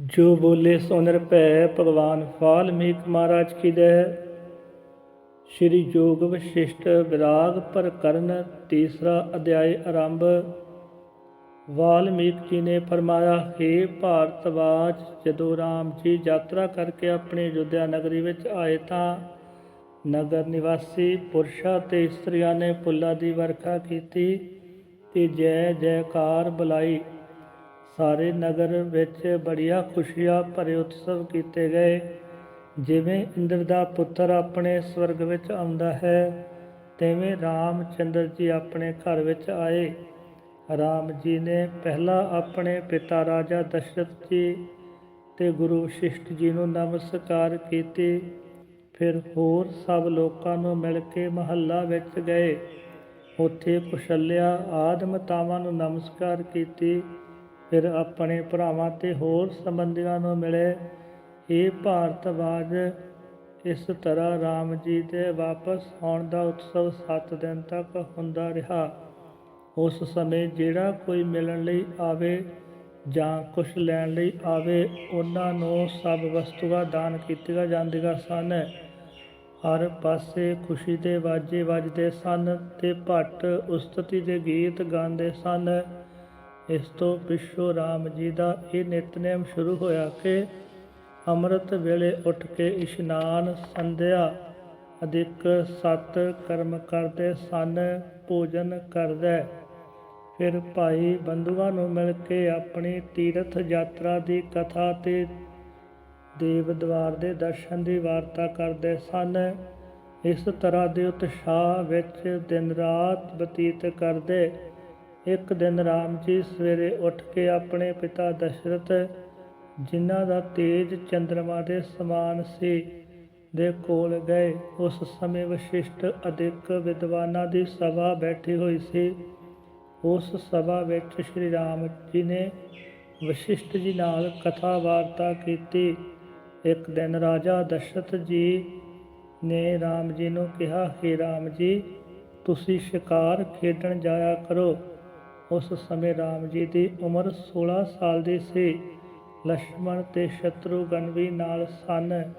ਜੋ ਬੋਲੇ ਸੋ ਨਿਰਭੈ ਭਗਵਾਨ ਵਾਲਮੀਕ ਮਹਾਰਾਜ ਕੀ ਜੈ ਸ਼੍ਰੀ ਜੋਗ ਵਸ਼ਿਸ਼ਟ ਵਿਰਾਗ ਪ੍ਰਕਰਨ ਤੀਸਰਾ ਅਧਿਆਇ ਆਰੰਭ। ਵਾਲਮੀਕ ਜੀ ਨੇ ਫਰਮਾਇਆ हे ਭਾਰਤਵਾਜ ਜਦੋਂ ਰਾਮ ਜੀ ਯਾਤਰਾ ਕਰਕੇ ਆਪਣੀ ਅਯੁੱਧਿਆ ਨਗਰੀ ਵਿੱਚ ਆਏ ਤਾਂ ਨਗਰ ਨਿਵਾਸੀ ਪੁਰਸ਼ਾਂ ਤੇ ਇਸਤਰੀਆਂ ਨੇ ਫੁੱਲਾਂ ਦੀ ਵਰਖਾ ਕੀਤੀ ਤੇ ਜੈ ਜੈਕਾਰ ਬੁਲਾਈ। ਸਾਰੇ ਨਗਰ ਵਿੱਚ ਬੜੀਆਂ ਖੁਸ਼ੀਆਂ ਭਰੇ ਉਤਸਵ ਕੀਤੇ ਗਏ। ਜਿਵੇਂ ਇੰਦਰ ਦਾ ਪੁੱਤਰ ਆਪਣੇ ਸਵਰਗ ਵਿੱਚ ਆਉਂਦਾ ਹੈ, ਤਿਵੇਂ ਰਾਮਚੰਦਰ ਜੀ ਆਪਣੇ ਘਰ ਵਿੱਚ ਆਏ। ਰਾਮ ਜੀ ਨੇ ਪਹਿਲਾਂ ਆਪਣੇ ਪਿਤਾ ਰਾਜਾ ਦਸ਼ਰਥ ਜੀ ਤੇ ਗੁਰੂ ਵਸ਼ਿਸ਼ਠ ਜੀ ਨੂੰ ਨਮਸਕਾਰ ਕੀਤੀ। ਫਿਰ ਹੋਰ ਸਭ ਲੋਕਾਂ ਨੂੰ ਮਿਲ ਕੇ ਮਹੱਲਾ ਵਿੱਚ ਗਏ। ਉੱਥੇ ਕੁਸ਼ਲਿਆ ਆਦ ਨੂੰ ਨਮਸਕਾਰ ਕੀਤੀ। ਫਿਰ ਆਪਣੇ ਭਰਾਵਾਂ ਤੇ ਹੋਰ ਸੰਬੰਧੀਆਂ ਨੂੰ ਮਿਲੇ। ਇਹ ਭਾਰਤਵਾਜ, ਇਸ ਤਰ੍ਹਾਂ ਰਾਮ ਜੀ ਦੇ ਵਾਪਸ ਆਉਣ ਦਾ ਉਤਸਵ 7 ਦਿਨ ਤੱਕ ਹੁੰਦਾ ਰਿਹਾ। ਉਸ ਸਮੇਂ ਜਿਹੜਾ ਕੋਈ ਮਿਲਣ ਲਈ ਆਵੇ ਜਾਂ ਕੁਝ ਲੈਣ ਲਈ ਆਵੇ, ਉਹਨਾਂ ਨੂੰ ਸਭ ਵਸਤੂਆਂ ਦਾਨ ਕੀਤੀਆਂ ਜਾਂਦੀਆਂ ਸਨ। ਹਰ ਪਾਸੇ ਖੁਸ਼ੀ ਦੇ ਵਾਜੇ ਵੱਜਦੇ ਸਨ ਤੇ ਭੱਟ ਉਸਤਤੀ ਦੇ ਗੀਤ ਗਾਉਂਦੇ ਸਨ। ਇਸ ਤੋਂ ਪਿੱਛੋਂ ਰਾਮ ਜੀ ਦਾ ਇਹ ਨਿਤਨੇਮ ਸ਼ੁਰੂ ਹੋਇਆ ਕਿ ਅੰਮ੍ਰਿਤ ਵੇਲੇ ਉੱਠ ਕੇ ਇਸ਼ਨਾਨ ਸੰਧਿਆ ਅਧਿਕ ਸਤ ਕਰਮ ਕਰਦੇ ਸਨ ਭੋਜਨ ਕਰਦਾ। ਫਿਰ ਭਾਈ ਬੰਧੂਆਂ ਨੂੰ ਮਿਲ ਕੇ ਆਪਣੀ ਤੀਰਥ ਯਾਤਰਾ ਦੀ ਕਥਾ ਤੇ ਦੇਵ ਦਵਾਰ ਦੇ ਦਰਸ਼ਨ ਦੀ ਵਾਰਤਾ ਕਰਦੇ ਸਨ। ਇਸ ਤਰ੍ਹਾਂ ਦੇ ਉਤਸ਼ਾਹ ਵਿੱਚ ਦਿਨ ਰਾਤ ਬਤੀਤ ਕਰਦੇ ਇੱਕ ਦਿਨ ਰਾਮ ਜੀ ਸਵੇਰੇ ਉੱਠ ਕੇ ਆਪਣੇ ਪਿਤਾ ਦਸ਼ਰਥ, ਜਿਨ੍ਹਾਂ ਦਾ ਤੇਜ ਚੰ드ਰਮਾ ਦੇ ਸਮਾਨ ਸੀ, ਦੇ ਕੋਲ ਗਏ। ਉਸ ਸਮੇਂ ਵਸ਼ਿਸ਼ਟ ਅਧਿਕ ਵਿਦਵਾਨਾਂ ਦੀ ਸਭਾ ਬੈਠੀ ਹੋਈ ਸੀ। ਉਸ ਸਭਾ ਵਿੱਚ ਸ਼੍ਰੀ ਰਾਮ ਜੀ ਨੇ ਵਸ਼ਿਸ਼ਟ ਜੀ ਨਾਲ ਕਥਾ ਵਾਰਤਾ ਕੀਤੀ। ਇੱਕ ਦਿਨ ਰਾਜਾ ਦਸ਼ਰਥ ਜੀ ਨੇ ਰਾਮ ਜੀ ਨੂੰ ਕਿਹਾ ਕਿ ਰਾਮ ਜੀ, ਤੁਸੀਂ ਸ਼ਿਕਾਰ ਖੇਡਣ ਜਾਇਆ ਕਰੋ। ਉਸ ਸਮੇਂ ਰਾਮ ਜੀ ਦੀ ਉਮਰ 16 ਸਾਲ ਦੀ ਸੀ। ਲక్ష్మణ ਤੇ ਸ਼ਤਰੂਗਨ ਵੀ ਨਾਲ ਸਨ।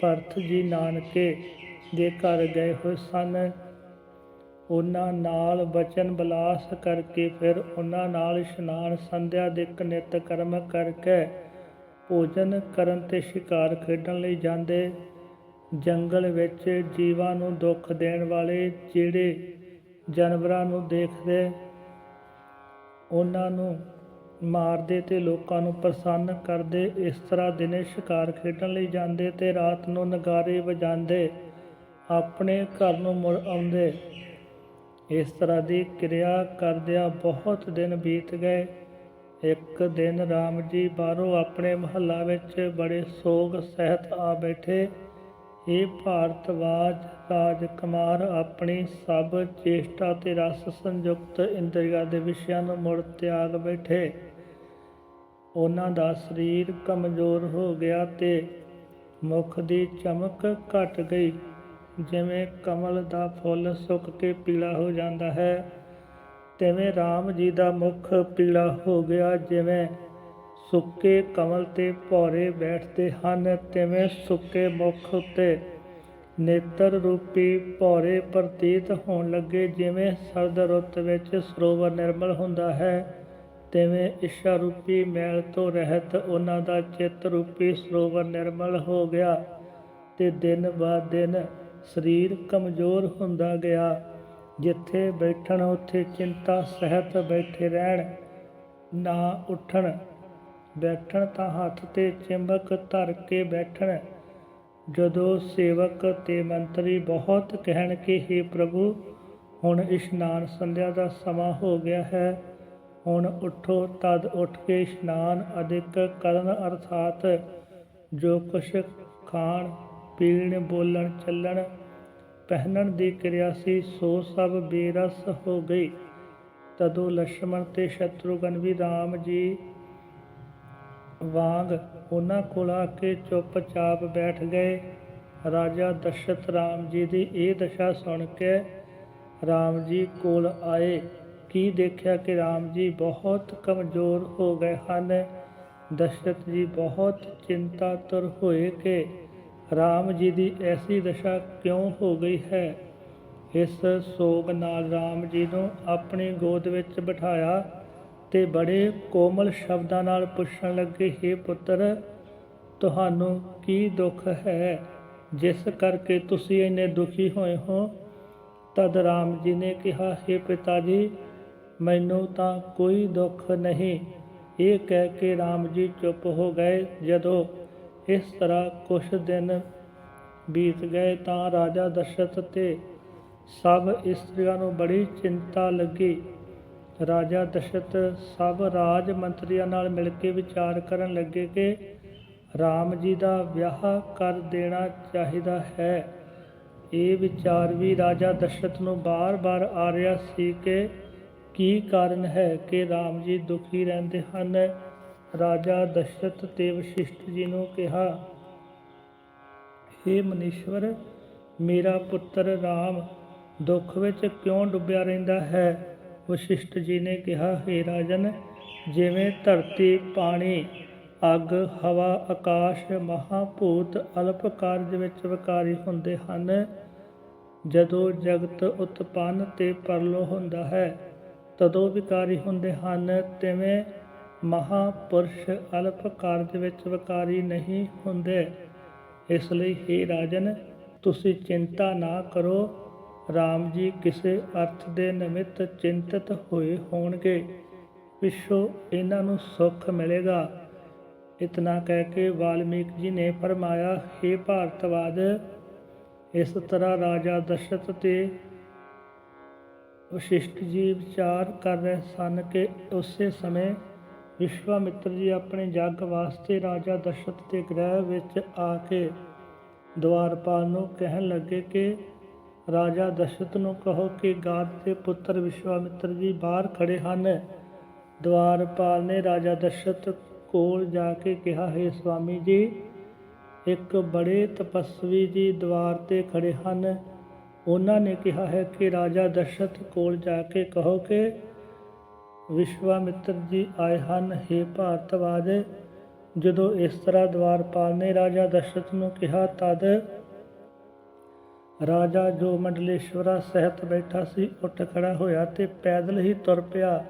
ਪਰਥ ਜੀ ਨਾਨਕੇ ਦੇ ਘਰ ਗਏ ਹੋਏ ਸਨ। ਉਹਨਾਂ ਨਾਲ ਬਚਨ ਬਲਾਸ ਕਰਕੇ ਫਿਰ ਉਹਨਾਂ ਨਾਲ ਇਸ਼ਨਾਨ ਸੰਧਿਆ ਦੇ ਕਨਿਤ ਕਰਮ ਕਰਕੇ ਭੋਜਨ ਕਰਨ ਤੇ ਸ਼ਿਕਾਰ ਖੇਡਣ ਲਈ ਜਾਂਦੇ। ਜੰਗਲ ਵਿੱਚ ਜੀਵਾਂ ਨੂੰ ਦੁੱਖ ਦੇਣ ਵਾਲੇ ਜਿਹੜੇ ਜਾਨਵਰਾਂ ਨੂੰ ਦੇਖਦੇ ਉਹਨਾਂ ਨੂੰ ਮਾਰਦੇ ਤੇ ਲੋਕਾਂ ਨੂੰ ਪ੍ਰਸੰਨ ਕਰਦੇ, ਇਸ ਤਰ੍ਹਾਂ ਦਿਨੇ ਸ਼ਿਕਾਰ ਖੇਡਣ ਲਈ ਜਾਂਦੇ ਤੇ ਰਾਤ ਨੂੰ ਨਗਾਰੇ ਵਜਾਉਂਦੇ, ਆਪਣੇ ਘਰ ਨੂੰ ਮੁੜ ਆਉਂਦੇ। ਇਸ ਤਰ੍ਹਾਂ ਦੀ ਕਿਰਿਆ ਕਰਦਿਆਂ ਬਹੁਤ ਦਿਨ ਬੀਤ ਗਏ। ਇੱਕ ਦਿਨ ਰਾਮ ਜੀ ਬਾਹਰੋਂ ਆਪਣੇ ਮਹੱਲਾ ਵਿੱਚ ਬੜੇ ਸੋਗ ਸਹਿਤ ਆ ਬੈਠੇ। ਇਹ ਭਾਰਤਵਾਜ ਰਾਜ ਕੁਮਾਰ ਆਪਣੀ ਸਭ ਚੇਸ਼ਟਾ ਤੇ ਰਸ ਸੰਯੁਕਤ ਇੰਦਰੀਆਂ ਦੇ ਵਿਸ਼ਿਆਂ ਨੂੰ ਮੁੜ ਤਿਆਗ ਬੈਠੇ। ਉਹਨਾਂ ਦਾ ਸਰੀਰ ਕਮਜ਼ੋਰ ਹੋ ਗਿਆ ਤੇ ਮੁਖ ਦੀ ਚਮਕ ਘਟ ਗਈ। ਜਿਵੇਂ ਕਮਲ ਦਾ ਫੁੱਲ ਸੁੱਕ ਕੇ ਪੀਲਾ ਹੋ ਜਾਂਦਾ ਹੈ, ਤਿਵੇਂ RAM ਜੀ ਦਾ ਮੁਖ ਪੀਲਾ ਹੋ ਗਿਆ, ਜਿਵੇਂ ਸੁੱਕੇ ਕਮਲ ਤੇ ਭੌਰੇ ਬੈਠਦੇ ਹਨ, ਤਿਵੇਂ ਸੁੱਕੇ ਮੁਖ ਉੱਤੇ। ਨੇਤਰ ਰੂਪੀ ਭੌਰੇ ਪ੍ਰਤੀਤ ਹੋਣ ਲੱਗੇ, ਜਿਵੇਂ ਸਰਦ ਰੁੱਤ ਵਿੱਚ ਸਰੋਵਰ ਨਿਰਮਲ ਹੁੰਦਾ ਹੈ, ਤਿਵੇਂ ਇੱਛਾ ਰੂਪੀ ਮੈਲ ਤੋਂ ਰਹਿਤ ਉਹਨਾਂ ਦਾ ਚਿੱਤ ਰੂਪੀ ਸਰੋਵਰ ਨਿਰਮਲ ਹੋ ਗਿਆ ਤੇ ਦਿਨ ਬਾ ਦਿਨ ਸਰੀਰ ਕਮਜ਼ੋਰ ਹੁੰਦਾ ਗਿਆ। ਜਿੱਥੇ ਬੈਠਣ ਉੱਥੇ ਚਿੰਤਾ, ਸਹਿਤ ਬੈਠੇ ਰਹਿਣ, ਨਾ ਉੱਠਣ ਬੈਠਣ ਤਾਂ ਹੱਥ ਤੇ ਚਿੰਬਕ ਧਰ ਕੇ ਬੈਠਣ। ਜਦੋਂ ਸੇਵਕ ਤੇ ਮੰਤਰੀ ਬਹੁਤ ਕਹਿਣ ਕਿ हे ਪ੍ਰਭੂ, ਹੁਣ ਇਸ਼ਨਾਨ ਸੰਧਿਆ ਦਾ ਸਮਾਂ ਹੋ ਗਿਆ ਹੈ। ਹੁਣ ਉਠੋ, ਤਦ ਉੱਠ ਕੇ ਇਸ਼ਨਾਨ ਅਦਿਕ ਕਰਨ ਅਰਥਾਤ ਜੋ ਕੁਛ ਖਾਣ, ਪੀਣ, ਬੋਲਣ, ਚੱਲਣ, ਪਹਿਨਣ ਦੀ ਕਿਰਿਆ ਸੀ, ਸੋ ਸਭ ਬੇਰਸ ਹੋ ਗਈ। ਤਦੋਂ ਲక్ష్మణ ਤੇ ਸ਼ਤਰੂਗਨ ਵੀ RAM ਜੀ ਵਾਂਗ ਉਹਨਾਂ ਕੋਲ ਆ ਕੇ ਚੁੱਪਚਾਪ ਬੈਠ ਗਏ। ਰਾਜਾ ਦਸ਼ਰਥ ਰਾਮ ਜੀ ਦੀ ਇਹ ਦਸ਼ਾ ਸੁਣ ਕੇ ਰਾਮ ਜੀ ਕੋਲ ਆਏ। ਕੀ ਦੇਖਿਆ ਕਿ ਰਾਮ ਜੀ ਬਹੁਤ ਕਮਜ਼ੋਰ ਹੋ ਗਏ ਹਨ? ਦਸ਼ਰਥ ਜੀ ਬਹੁਤ ਚਿੰਤਾ ਤੁਰ ਹੋਏ ਕਿ ਰਾਮ ਜੀ ਦੀ ਐਸੀ ਦਸ਼ਾ ਕਿਉਂ ਹੋ ਗਈ ਹੈ? ਇਸ ਸੋਗ ਨਾਲ ਰਾਮ ਜੀ ਨੂੰ ਆਪਣੀ ਗੋਦ ਵਿੱਚ ਬਿਠਾਇਆ। ਤੇ ਬੜੇ ਕੋਮਲ ਸ਼ਬਦਾਂ ਨਾਲ ਪੁੱਛਣ ਲੱਗੇ हे ਪੁੱਤਰ, ਤੁਹਾਨੂੰ ਕੀ ਦੁੱਖ ਹੈ? ਜਿਸ ਕਰਕੇ ਤੁਸੀਂ ਇੰਨੇ ਦੁਖੀ ਹੋਏ ਹੋ? ਤਦ ਰਾਮ ਜੀ ਨੇ ਕਿਹਾ हे ਪਿਤਾ ਜੀ, ਮੈਨੂੰ ਤਾਂ ਕੋਈ ਦੁੱਖ ਨਹੀਂ। ਇਹ ਕਹਿ ਕੇ ਰਾਮ ਜੀ ਚੁੱਪ ਹੋ ਗਏ। ਜਦੋਂ ਇਸ ਤਰ੍ਹਾਂ ਕੁਝ ਦਿਨ ਬੀਤ ਗਏ ਤਾਂ ਰਾਜਾ ਦਸ਼ਰਥ ਤੇ ਸਭ ਇਸਤਰੀਆਂ ਨੂੰ ਬੜੀ ਚਿੰਤਾ ਲੱਗੀ। ਰਾਜਾ ਦਸ਼ਰਥ ਸਭ ਰਾਜ ਮੰਤਰੀਆਂ ਨਾਲ ਮਿਲ ਕੇ ਵਿਚਾਰ ਕਰਨ ਲੱਗੇ ਕਿ ਰਾਮ ਜੀ ਦਾ ਵਿਆਹ ਕਰ ਦੇਣਾ ਚਾਹੀਦਾ ਹੈ। ਇਹ ਵਿਚਾਰ ਵੀ ਰਾਜਾ ਦਸ਼ਰਥ ਨੂੰ ਬਾਰ-ਬਾਰ ਆ ਰਿਹਾ ਸੀ ਕਿ ਕੀ ਕਾਰਨ ਹੈ ਕਿ ਰਾਮ ਜੀ ਦੁਖੀ ਰਹਿੰਦੇ ਹਨ। ਰਾਜਾ ਦਸ਼ਰਥ ਤੇ ਵਸ਼ਿਸ਼ਟ ਜੀ ਨੂੰ ਕਿਹਾ हे ਮਨੀਸ਼ਵਰ, ਮੇਰਾ ਪੁੱਤਰ ਰਾਮ, ਦੁੱਖ ਵਿੱਚ ਕਿਉਂ ਡੁੱਬਿਆ ਰਹਿੰਦਾ ਹੈ? ਵਸ਼ਿਸ਼ਟ ਜੀ ਨੇ ਕਿਹਾ हे ਰਾਜਨ, ਜਿਵੇਂ ਧਰਤੀ, ਪਾਣੀ, ਅੱਗ, ਹਵਾ, ਆਕਾਸ਼, ਮਹਾਭੂਤ ਅਲਪ ਕਾਰਜ ਵਿੱਚ ਵਿਕਾਰੀ ਹੁੰਦੇ ਹਨ, ਜਦੋਂ ਜਗਤ ਉਤਪੰਨ ਤੇ ਪਰਲੋ ਹੁੰਦਾ ਹੈ, ਤਦੋਂ ਵਿਕਾਰੀ ਹੁੰਦੇ ਹਨ, ਤਿਵੇਂ ਮਹਾਪੁਰਸ਼ ਅਲਪ ਕਾਰਜ ਵਿੱਚ ਵਿਕਾਰੀ ਨਹੀਂ ਹੁੰਦੇ। ਇਸ ਲਈ हे ਰਾਜਨ, ਤੁਸੀਂ ਚਿੰਤਾ ਨਾ ਕਰੋ ਰਾਮ ਜੀ ਕਿਸੇ ਅਰਥ ਦੇ ਨਿਮਿਤ ਚਿੰਤਤ ਹੋਏ ਹੋਣਗੇ, ਪਿੱਛੋਂ ਇਹਨਾਂ ਨੂੰ ਸੁੱਖ ਮਿਲੇਗਾ। ਇਤਨਾ ਕਹਿ ਕੇ ਵਾਲਮੀਕ ਜੀ ਨੇ ਫਰਮਾਇਆ हे ਭਾਰਤਵਾਦ, ਇਸ ਤਰ੍ਹਾਂ ਰਾਜਾ ਦਸ਼ਰਥ ਤੇ ਵਸ਼ਿਸ਼ਠ ਜੀ ਵਿਚਾਰ ਕਰ ਰਹੇ ਸਨ ਕਿ ਉਸੇ ਸਮੇਂ ਵਿਸ਼ਵਾਮਿੱਤਰ ਜੀ ਆਪਣੇ ਜੱਗ ਵਾਸਤੇ ਰਾਜਾ ਦਸ਼ਰਥ ਦੇ ਗ੍ਰਹਿ ਵਿੱਚ ਆ ਕੇ ਦਵਾਰਪਾਲ ਨੂੰ ਕਹਿਣ ਲੱਗੇ ਕਿ ਰਾਜਾ ਦਸ਼ਰਥ ਨੂੰ ਕਹੋ ਕਿ ਗਾਦ ਦੇ ਪੁੱਤਰ ਵਿਸ਼ਵਾਮਿੱਤਰ ਜੀ ਬਾਹਰ ਖੜੇ ਹਨ। ਦਵਾਰਪਾਲ ਨੇ ਰਾਜਾ ਦਸ਼ਰਥ ਕੋਲ ਜਾ ਕੇ ਕਿਹਾ, ਹੈ ਸੁਆਮੀ ਜੀ, ਇੱਕ ਬੜੇ ਤਪਸਵੀ ਜੀ ਦਵਾਰ ਤੇ ਖੜੇ ਹਨ। ਉਹਨਾਂ ਨੇ ਕਿਹਾ ਹੈ ਕਿ ਰਾਜਾ ਦਸ਼ਰਥ ਕੋਲ ਜਾ ਕੇ ਕਹੋ ਕਿ ਵਿਸ਼ਵਾਮਿੱਤਰ ਜੀ ਆਏ ਹਨ। हे ਭਾਰਤਵਾਜ, ਜਦੋਂ ਇਸ ਤਰ੍ਹਾਂ ਦਵਾਰਪਾਲ ਨੇ ਰਾਜਾ ਦਸ਼ਰਥ ਨੂੰ ਕਿਹਾ, ਤਦ ਰਾਜਾ ਜੋ ਮੰਡਲੇਸ਼ਵਰਾ ਸਹਿਤ ਬੈਠਾ ਸੀ, ਉੱਠ ਖੜਾ ਹੋਇਆ ਤੇ ਪੈਦਲ ਹੀ ਤੁਰ ਪਿਆ।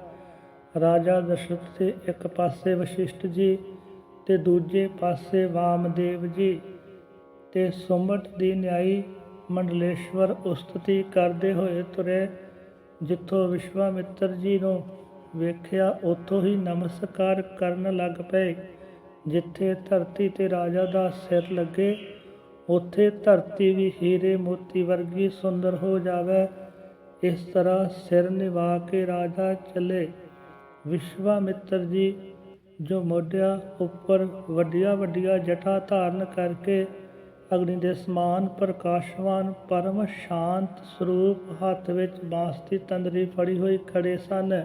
ਰਾਜਾ ਦਸ਼ਰਥ ਦੇ ਇੱਕ ਪਾਸੇ ਵਸ਼ਿਸ਼ਟ ਜੀ ਤੇ ਦੂਜੇ ਪਾਸੇ ਵਾਮਦੇਵ ਜੀ ਤੇ ਸੁਮਟ ਦੀ ਨਿਆਈ ਮੰਡਲੇਸ਼ਵਰ ਉਸਤਤੀ ਕਰਦੇ ਹੋਏ ਤੁਰੇ। ਜਿੱਥੋਂ ਵਿਸ਼ਵਾਮਿੱਤਰ ਜੀ ਨੂੰ ਵੇਖਿਆ, ਉੱਥੋਂ ਹੀ ਨਮਸਕਾਰ ਕਰਨ ਲੱਗ ਪਏ, ਜਿੱਥੇ ਧਰਤੀ ਤੇ ਰਾਜਾ ਦਾ ਸਿਰ ਲੱਗੇ। ਉੱਥੇ ਧਰਤੀ ਵੀ ਹੀਰੇ ਮੋਤੀ ਵਰਗੀ ਸੁੰਦਰ ਹੋ ਜਾਵੇ। ਇਸ ਤਰ੍ਹਾਂ ਸਿਰ ਨਿਵਾ ਕੇ ਰਾਜਾ ਚੱਲੇ। ਵਿਸ਼ਵਾਮਿੱਤਰ ਜੀ, ਜੋ ਮੋਢਿਆਂ ਉੱਪਰ ਵੱਡੀਆਂ ਵੱਡੀਆਂ ਜਟਾ ਧਾਰਨ ਕਰਕੇ ਅਗਨੀ ਦੇ ਸਮਾਨ ਪ੍ਰਕਾਸ਼ਵਾਨ ਪਰਮ ਸ਼ਾਂਤ ਸਰੂਪ ਹੱਥ ਵਿੱਚ ਬਾਂਸ ਦੀ ਤੰਦਰੀ ਫੜੀ ਹੋਈ ਖੜੇ ਸਨ।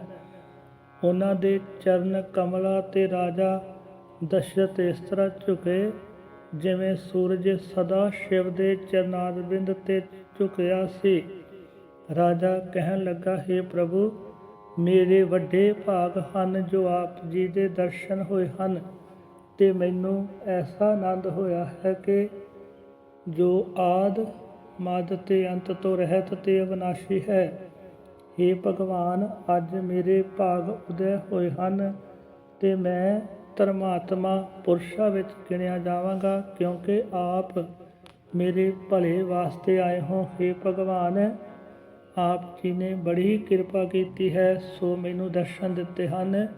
ਉਹਨਾਂ ਦੇ ਚਰਨ ਕਮਲਾ ਤੇ ਰਾਜਾ ਦਸ਼ਰਥ ਇਸ ਤਰ੍ਹਾਂ ਝੁਕੇ ਜਿਵੇਂ ਸੂਰਜ ਸਦਾ ਸ਼ਿਵ ਦੇ ਚਰਨਾਰਬਿੰਦ ਤੇ ਝੁਕਿਆ ਸੀ। ਰਾਜਾ ਕਹਿਣ ਲੱਗਾ, ਹੈ ਪ੍ਰਭੂ, ਮੇਰੇ ਵੱਡੇ ਭਾਗ ਹਨ ਜੋ ਆਪ ਜੀ ਦੇ ਦਰਸ਼ਨ ਹੋਏ ਹਨ ਤੇ ਮੈਨੂੰ ਐਸਾ ਆਨੰਦ ਹੋਇਆ ਹੈ ਕਿ ਜੋ ਆਦ ਮਦ ਤੇ ਅੰਤ ਤੋਂ ਰਹਿਤ ਤੇ ਅਵਨਾਸ਼ੀ ਹੈ हे ਭਗਵਾਨ, ਅੱਜ ਮੇਰੇ ਭਾਗ ਉਦੈ ਹੋਏ ਹਨ ਤੇ ਮੈਂ ਧਰਮਾਤਮਾ ਪੁਰਸ਼ਾਂ ਵਿੱਚ ਗਿਣਿਆ ਜਾਵਾਂਗਾ, ਕਿਉਂਕਿ ਆਪ ਮੇਰੇ ਭਲੇ ਵਾਸਤੇ ਆਏ ਹੋ। हे ਭਗਵਾਨ, ਆਪ ਜੀ ਨੇ ਬੜੀ ਕਿਰਪਾ ਕੀਤੀ ਹੈ, ਸੋ ਮੈਨੂੰ ਦਰਸ਼ਨ ਦਿੱਤੇ ਹਨ।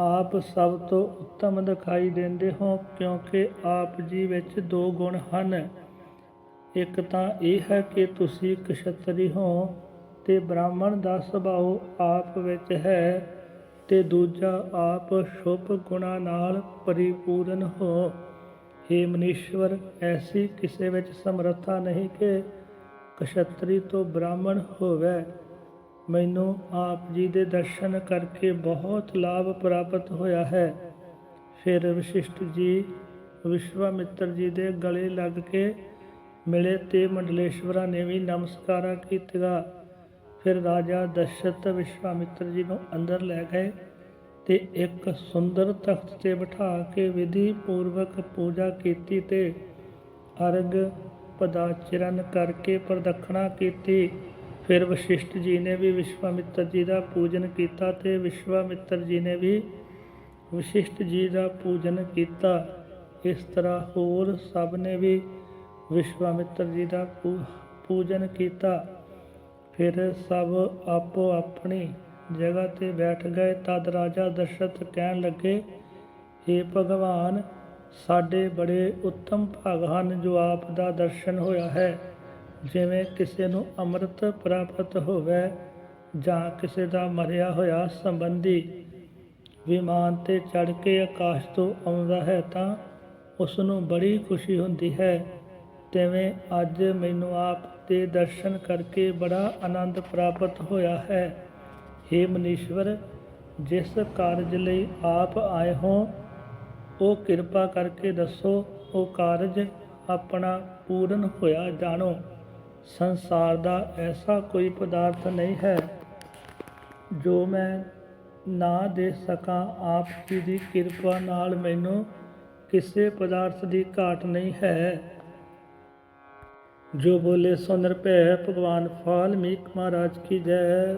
ਆਪ ਸਭ ਤੋਂ ਉੱਤਮ ਦਿਖਾਈ ਦਿੰਦੇ ਹੋ, ਕਿਉਂਕਿ ਆਪ ਜੀ ਵਿੱਚ ਦੋ ਗੁਣ ਹਨ। ਇੱਕ ਤਾਂ ਇਹ ਹੈ ਕਿ ਤੁਸੀਂ ਕਸ਼ਤਰੀ ਹੋ ਤੇ ਬ੍ਰਾਹਮਣ ਦਾ ਸੁਭਾਅ ਆਪ ਵਿੱਚ ਹੈ। ਤੇ ਦੂਜਾ ਆਪ ਸ਼ੁਭ ਗੁਣਾ ਨਾਲ ਪਰਿਪੂਰਨ ਹੋ। हे ਮਨੀਸ਼ਵਰ, ਐਸੀ ਕਿਸੇ ਵਿੱਚ ਸਮਰੱਥਾ ਨਹੀਂ ਕਿ ਕਸ਼ਤਰੀ ਤੋਂ ਬ੍ਰਾਹਮਣ ਹੋਵੇ। ਮੈਨੂੰ ਆਪ ਜੀ ਦੇ ਦਰਸ਼ਨ ਕਰਕੇ ਬਹੁਤ ਲਾਭ ਪ੍ਰਾਪਤ ਹੋਇਆ ਹੈ। ਫਿਰ ਵਿਸ਼ਿਸ਼ਟ ਜੀ ਵਿਸ਼ਵਾਮਿੱਤਰ ਜੀ ਦੇ ਗਲੇ ਲੱਗ ਕੇ ਮਿਲੇ ਤੇ ਮੰਡਲੇਸ਼ਵਰਾ ਨੇ ਵੀ ਨਮਸਕਾਰਾਂ ਕੀਤੀਆਂ। ਫਿਰ ਰਾਜਾ ਦਸ਼ਰਥ ਵਿਸ਼ਵਾਮਿੱਤਰ ਜੀ ਨੂੰ ਅੰਦਰ ਲੈ ਗਏ ਤੇ ਇੱਕ ਸੁੰਦਰ ਤਖਤ ਤੇ ਬਿਠਾ ਕੇ ਵਿਧੀ ਪੂਰਵਕ ਪੂਜਾ ਕੀਤੀ ਤੇ ਅਰਗ ਪਦਾਚਰਨ ਕਰਕੇ ਪ੍ਰਦਖਣਾ ਕੀਤੀ। ਫਿਰ ਵਸ਼ਿਸ਼ਟ ਜੀ ਨੇ ਵੀ ਵਿਸ਼ਵਾਮਿੱਤਰ ਜੀ ਦਾ ਪੂਜਨ ਕੀਤਾ ਤੇ ਵਿਸ਼ਵਾਮਿੱਤਰ ਜੀ ਨੇ ਵੀ ਵਸ਼ਿਸ਼ਟ ਜੀ ਦਾ ਪੂਜਨ ਕੀਤਾ। ਇਸ ਤਰ੍ਹਾਂ ਹੋਰ ਸਭ ਨੇ ਵੀ ਵਿਸ਼ਵਾਮਿੱਤਰ ਜੀ ਦਾ ਪੂ- ਪੂਜਨ ਕੀਤਾ। ਫਿਰ ਸਭ ਆਪੋ ਆਪਣੀ ਜਗ੍ਹਾ ਤੇ ਬੈਠ ਗਏ। ਤਦ ਰਾਜਾ ਦਸ਼ਰਥ ਕਹਿਣ ਲੱਗੇ हे ਭਗਵਾਨ, ਸਾਡੇ ਬੜੇ ਉੱਤਮ ਭਾਗ ਹਨ ਜੋ ਆਪ ਦਾ ਦਰਸ਼ਨ ਹੋਇਆ ਹੈ। ਜਿਵੇਂ ਕਿਸੇ ਨੂੰ ਅੰਮ੍ਰਿਤ ਪ੍ਰਾਪਤ ਹੋਵੇ ਜਾਂ ਕਿਸੇ ਦਾ ਮਰਿਆ ਹੋਇਆ ਸੰਬੰਧੀ ਵਿਮਾਨ ਤੇ ਚੜ ਕੇ ਆਕਾਸ਼ ਤੋਂ ਆਉਂਦਾ ਹੈ ਤਾਂ ਉਸ ਨੂੰ ਬੜੀ ਖੁਸ਼ੀ ਹੁੰਦੀ ਹੈ। ਤਿਵੇਂ ਅੱਜ ਮੈਨੂੰ ਆਪ ਦੇ ਦਰਸ਼ਨ ਕਰਕੇ ਬੜਾ ਆਨੰਦ ਪ੍ਰਾਪਤ ਹੋਇਆ ਹੈ। हे ਮਨੀਸ਼ਵਰ, ਜਿਸ ਕਾਰਜ ਲਈ ਆਪ ਆਏ ਹੋ, ਉਹ ਕਿਰਪਾ ਕਰਕੇ ਦੱਸੋ, ਉਹ ਕਾਰਜ ਆਪਣਾ ਪੂਰਨ ਹੋਇਆ ਜਾਣੋ। ਸੰਸਾਰ ਦਾ ਐਸਾ ਕੋਈ ਪਦਾਰਥ ਨਹੀਂ ਹੈ ਜੋ ਮੈਂ ਨਾ ਦੇ ਸਕਾਂ। ਆਪ ਜੀ ਦੀ ਕਿਰਪਾ ਨਾਲ ਮੈਨੂੰ ਕਿਸੇ ਪਦਾਰਥ ਦੀ ਘਾਟ ਨਹੀਂ ਹੈ। ਜੋ ਬੋਲੇ ਸੋ ਨਿਰਭੈ ਭਗਵਾਨ ਵਾਲਮੀਕ ਮਹਾਰਾਜ ਕੀ ਜੈ।